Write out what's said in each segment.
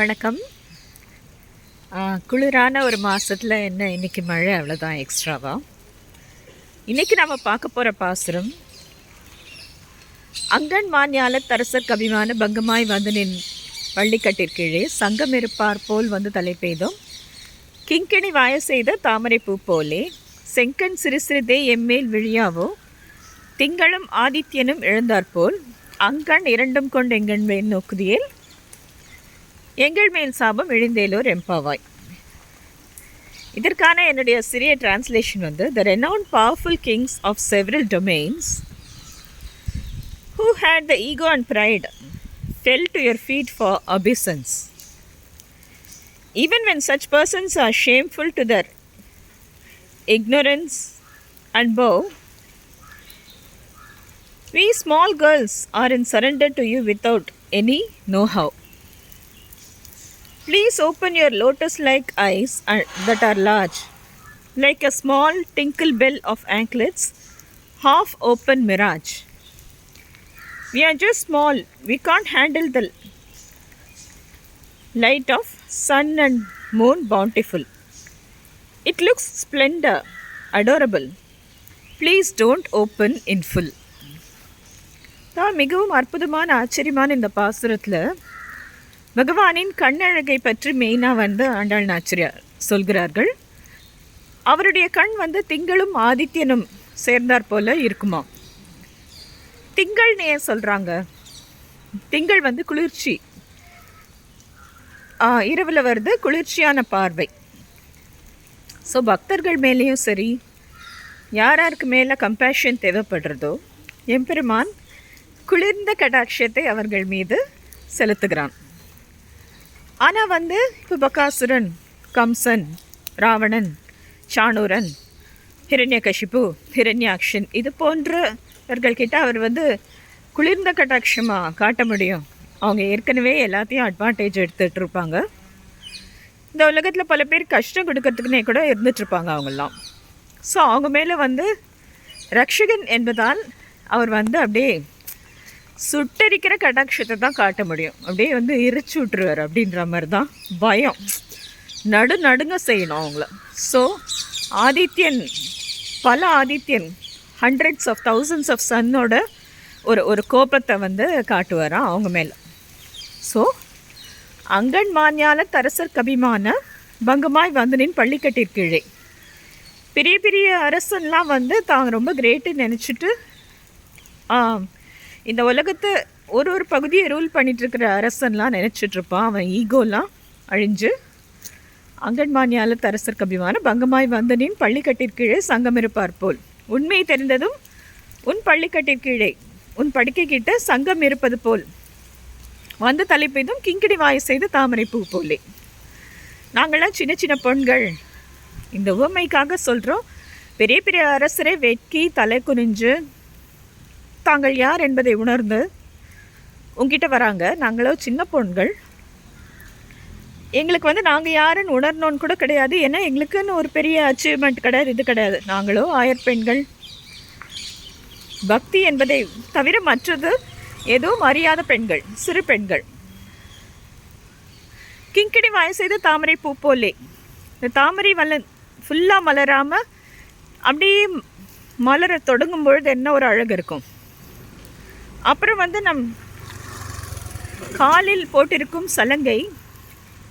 வணக்கம். ஆ, குளிரான ஒரு மாதத்தில் என்ன இன்றைக்கி மழை? அவ்வளோதான் எக்ஸ்ட்ராவா இன்றைக்கி நாம் பார்க்க போகிற பாசுரம் அங்கன் மான்யால தரசர் கவிமான பங்கமாய் வந்து நின் பள்ளிக்கட்டிற்கீழே சங்கம் இருப்பார் போல் வந்து தலை பெய்தோம். கிங்கிணி வாய செய்த தாமரை பூ போலே செங்கன் சிறு சிறிதே எம்மேல் விழியாவோ திங்களும் ஆதித்யனும் எழுந்தாற்போல் அங்கண் இரண்டும் கொண்டு எங்கண் மேல் நோக்குதியேல் எங்கள் மேல் சாபம் இழிந்தேலோர் எம்பாவாய் இதற்கான என்னுடைய சிறிய டிரான்ஸ்லேஷன் வந்து the renowned powerful kings of several domains who had the ego and pride fell to your feet for obeisance. Even when such persons are shameful to their ignorance and bow, we small girls are in surrender to you without any know-how. Please open your lotus like eyes uh, that are large, like a small tinkle bell of anklets, half open mirage. We are just small, we can't handle the light of sun and moon bountiful. It looks splendor, adorable. Please don't open in full. தான் மிகவும் அற்புதமான ஆச்சரியமான இந்த பாசுரத்தில் பகவானின் கண்ணழகை பற்றி மெயினாக வந்து ஆண்டாள் நாச்சியார் சொல்கிறார்கள். அவருடைய கண் வந்து திங்களும் ஆதித்யனும் சேர்ந்தாற் போல இருக்குமா? திங்கள் ஏன் சொல்கிறாங்க திங்கள் வந்து குளிர்ச்சி. இரவில் வருது குளிர்ச்சியான பார்வை. ஸோ பக்தர்கள் மேலேயும் சரி யார் யாருக்கு மேலே கம்பேஷன் தேவைப்படுறதோ எம்பெருமான் குளிர்ந்த கடாட்சியத்தை அவர்கள் மீது செலுத்துகிறான். ஆனால் வந்து இப்போ பகாசுரன் கம்சன் ராவணன் சாணூரன் ஹிரண்யகஷிப்பு ஹிரண்யாக்ஷன் இது போன்றவர்கள்கிட்ட அவர் வந்து குளிர்ந்த கட்டாட்சமாக காட்ட முடியும். அவங்க ஏற்கனவே எல்லாத்தையும் அட்வான்டேஜ் எடுத்துகிட்டு இருப்பாங்க இந்த உலகத்தில் பல பேர் கஷ்டம் கொடுக்கறதுக்குனே கூட இருந்துகிட்ருப்பாங்க அவங்கெல்லாம். ஸோ அவங்க மேலே வந்து ரக்ஷகன் என்பதால் அவர் வந்து அப்படியே சுட்டரிக்கிற கடாட்சத்தை தான் காட்ட முடியும். அப்படியே வந்து எரிச்சு விட்டுருவார் அப்படின்ற மாதிரி தான் பயம். நடு நடுங்க செய்யணும் அவங்கள. ஸோ ஆதித்யன் பல Adityan hundreds of thousands of சன்னோட ஒரு ஒரு கோபத்தை வந்து காட்டுவாராம் அவங்க மேலே. ஸோ அங்கன் மான்யால தரசர் கபிமான பங்கமாய் வந்து நின் பள்ளிக்கட்டிற்கீழே பெரிய பெரிய அரசன்லாம் வந்து தாங்க ரொம்ப கிரேட்டு நினச்சிட்டு இந்த உலகத்தை ஒரு ஒரு பகுதியை ரூல் பண்ணிகிட்ருக்கிற அரசன்லாம் நினச்சிட்ருப்பான் அவன் ஈகோலாம் அழிஞ்சு அங்கன்மானியால தரசர் கபிமான பங்கமாய் வந்தனின் பள்ளிக்கட்டிற்கீழே சங்கம் இருப்பார் போல். உண்மை தெரிந்ததும் உன் பள்ளிக்கட்டிற்கீழே உன் படுக்கை கிட்ட சங்கம் இருப்பது போல். வந்து தலைப்பெய்தும் கிங்கிடி வாய் செய்து தாமரை பூ போலே. நாங்களாம் சின்ன சின்ன பெண்கள். இந்த உவமைக்காக சொல்கிறோம் பெரிய பெரிய அரசரை வெட்கி தலை குனிஞ்சு தாங்கள் யார் என்பதை உணர்ந்து உங்ககிட்ட வராங்க. நாங்களோ சின்ன பொண்கள். எங்களுக்கு வந்து நாங்கள் யாருன்னு உணரணும்னு கூட கிடையாது. ஏன்னா எங்களுக்குன்னு ஒரு பெரிய அச்சீவ்மெண்ட் கிடையாது இது கிடையாது. நாங்களோ ஆயர் பெண்கள். பக்தி என்பதை தவிர மற்றது எதுவும் அறியாத பெண்கள் சிறு பெண்கள். கிங்கிணி வாய் செய்த தாமரை பூ போலே. இந்த தாமரை வல்ல ஃபுல்லாக மலராமல் அப்படியே மலர தொடங்கும் பொழுது என்ன ஒரு அழகு இருக்கும். அப்புறம் வந்து நம் காலில் போட்டிருக்கும் சலங்கை.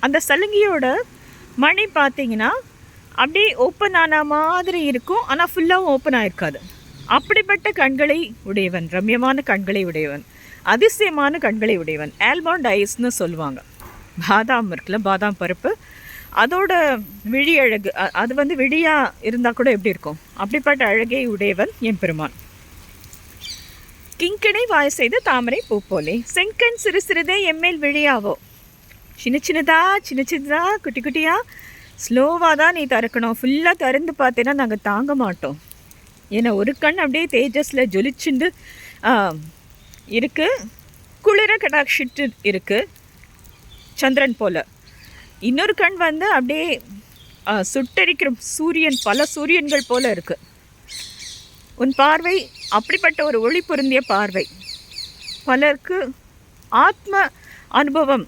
அந்த சலங்கையோட மணி பார்த்தீங்கன்னா அப்படியே ஓப்பன் ஆன மாதிரி இருக்கும். ஆனால் ஃபுல்லாகவும் ஓப்பன் ஆகிருக்காது அப்படிப்பட்ட கண்களை உடையவன் ரம்யமான கண்களை உடையவன் அதிசயமான கண்களை உடையவன் ஆல்மண்ட் ஐஸ்னு சொல்லுவாங்க. பாதாம் இருக்குல்ல பாதாம் பருப்பு. அதோட விழி அழகு அது வந்து விழியாக இருந்தால் கூட எப்படி இருக்கும்? அப்படிப்பட்ட அழகை உடையவன் எம்பெருமான் கிங்கனை வாய் செய்த தாமரை பூ போலே. செங்கண் சிறு சிறிதே எம்மேல் விழியாவோ. சின்ன சின்னதா சின்ன சின்னதா குட்டி குட்டியா. ஸ்லோவாக தான் நீ திறக்கணும். ஃபுல்லாக திறந்து பார்த்தேன்னா நாங்கள் தாங்க மாட்டோம். ஏன்னா ஒரு கண் அப்படியே தேஜஸில் ஜொலிச்சுண்டு இருக்குது குளிர கடாட்சிட்டு இருக்குது சந்திரன் போல். இன்னொரு கண் வந்து அப்படியே சுட்டரிக்கிற சூரியன் பல சூரியன்கள் போல் இருக்குது உன் பார்வை அப்படிப்பட்ட ஒரு ஒளி பொருந்திய பார்வை. பலருக்கு ஆத்ம அனுபவம்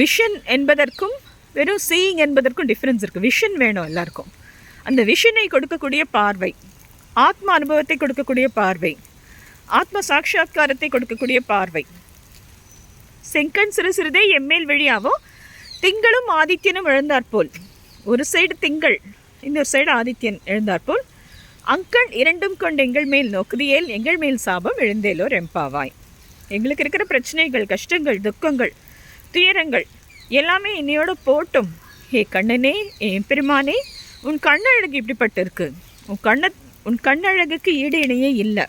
விஷன் என்பதற்கும் வெறும் சீயிங் என்பதற்கும் டிஃப்ரென்ஸ் இருக்குது விஷன் வேணும் எல்லாருக்கும். அந்த விஷனை கொடுக்கக்கூடிய பார்வை ஆத்ம அனுபவத்தை கொடுக்கக்கூடிய பார்வை ஆத்ம சாட்சா்காரத்தை கொடுக்கக்கூடிய பார்வை. செங்கண் சிறு சிறிதே எம்மேல் வழியாவும் திங்களும் ஆதித்யனும் எழுந்தாற்போல். ஒரு சைடு திங்கள் இன்னொரு சைடு ஆதித்யன் எழுந்தாற்போல். அங்கள் இரண்டும் கொண்டு எங்கள் மேல் நோக்குதியேல் எங்கள் மேல் சாபம் எழுந்தேலோ ரெம்பாவாய். எங்களுக்கு இருக்கிற பிரச்சனைகள் கஷ்டங்கள் துக்கங்கள் துயரங்கள் எல்லாமே என்னையோட போட்டும். ஏ கண்ணனே என் பெருமானே உன் கண்ணழகு இப்படிப்பட்டு இருக்கு உன் கண்ண உன் கண்ணழகுக்கு ஈடு இணையே இல்லை.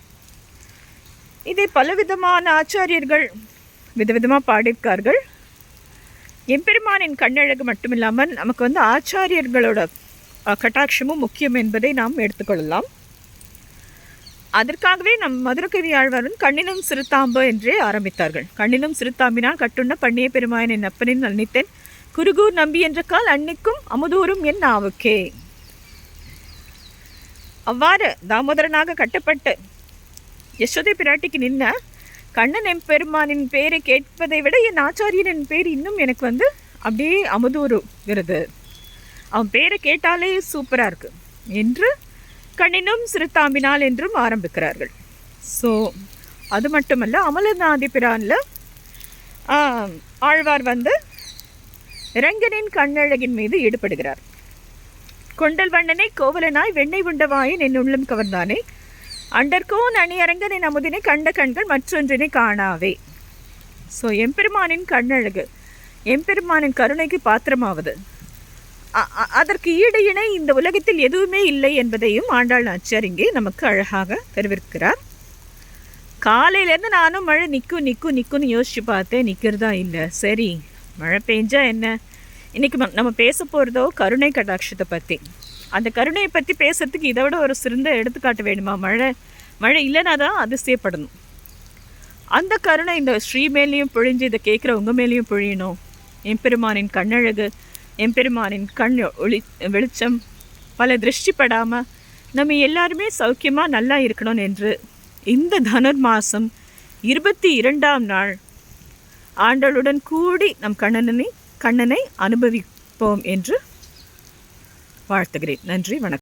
இதை பலவிதமான ஆச்சாரியர்கள் விதவிதமாக பாடியிருக்கார்கள். எம்பெருமானின் கண்ணழகு மட்டுமில்லாமல் நமக்கு வந்து ஆச்சாரியர்களோட கட்டாட்சமும் முக்கியம் என்பதை நாம் எடுத்துக்கொள்ளலாம். அதற்காகவே நம் மதுரகவி ஆழ்வாரும் கண்ணினும் சிறுத்தாம்பு என்றே ஆரம்பித்தார்கள். கண்ணினும் சிறுத்தாம்பினால் கட்டுண்ண பண்ணிய பெருமாயன் என் அப்பனின் நன்னித்தேன் குருகூர் நம்பி என்ற கால் அன்னிக்கும் அமுதூரும் என் நாவுக்கே. அவ்வாறு தாமோதரனாக கட்டப்பட்டு யசோதை பிராட்டிக்கு நின்ன கண்ணன் எம்பெருமானின் பேரை கேட்பதை விட என் ஆச்சாரியனின் பேர் இன்னும் எனக்கு வந்து அப்படியே அமுதூருகிறது அவன் பேரை கேட்டாலே சூப்பராக இருக்கு. என்று கண்ணினும் சிறுத்தாம்பினால் என்றும் ஆரம்பிக்கிறார்கள். ஸோ அது மட்டுமல்ல அமலநாதி பிரானில் ஆழ்வார் வந்து ரங்கனின் கண்ணழகின் மீது ஈடுபடுகிறார். கொண்டல் வண்ணனை கோவலனாய் வெண்ணெய் உண்டவாயின் என் உள்ளம் கவர்ந்தானே. அண்டர்கோன் அணியரங்கனின் அமுதினை கண்ட கண்கள் மற்றொன்றினை காணாவே. ஸோ எம்பெருமானின் கண்ணழகு எம்பெருமானின் கருணைக்கு பாத்திரமாவது. அதற்கு ஈடு இணை இந்த உலகத்தில் எதுவுமே இல்லை என்பதையும் ஆண்டாள் நாச்சியார் இங்கே நமக்கு அழகாக தெரிவிக்கிறார் காலையிலேருந்து நானும் மழை நிற்கும் நிற்கும் நிற்கும்னு யோசிச்சு பார்த்தேன் நிற்கிறதா இல்லை. சரி மழை பெஞ்சா என்ன? இன்றைக்கி ம- நம்ம பேச போகிறதோ கருணை கடாட்சத்தை பற்றி அந்த கருணையை பற்றி பேசுறதுக்கு இதை விட ஒரு சிறந்த எடுத்துக்காட்டு வேணுமா? மழை மழை இல்லைனா தான் அதிசயப்படணும். அந்த கருணை இந்த ஸ்ரீ மேலேயும் பொழிஞ்சு இதை கேட்குற உங்கள் மேலேயும் பொழியணும். எம்பெருமானின் கண்ணழகு எம்பெருமானின் கண் ஒளி வெளிச்சம் பல திருஷ்டிப்படாமல் நம்ம எல்லாருமே சௌக்கியமாக நல்லா இருக்கணும் என்று இந்த தனுர்மாசம் இருபத்தி இரண்டாம் நாள் ஆண்டளுடன் கூடி நம் கண்ணனை கண்ணனை அனுபவிப்போம் என்று வாழ்த்துகிறேன். நன்றி வணக்கம்.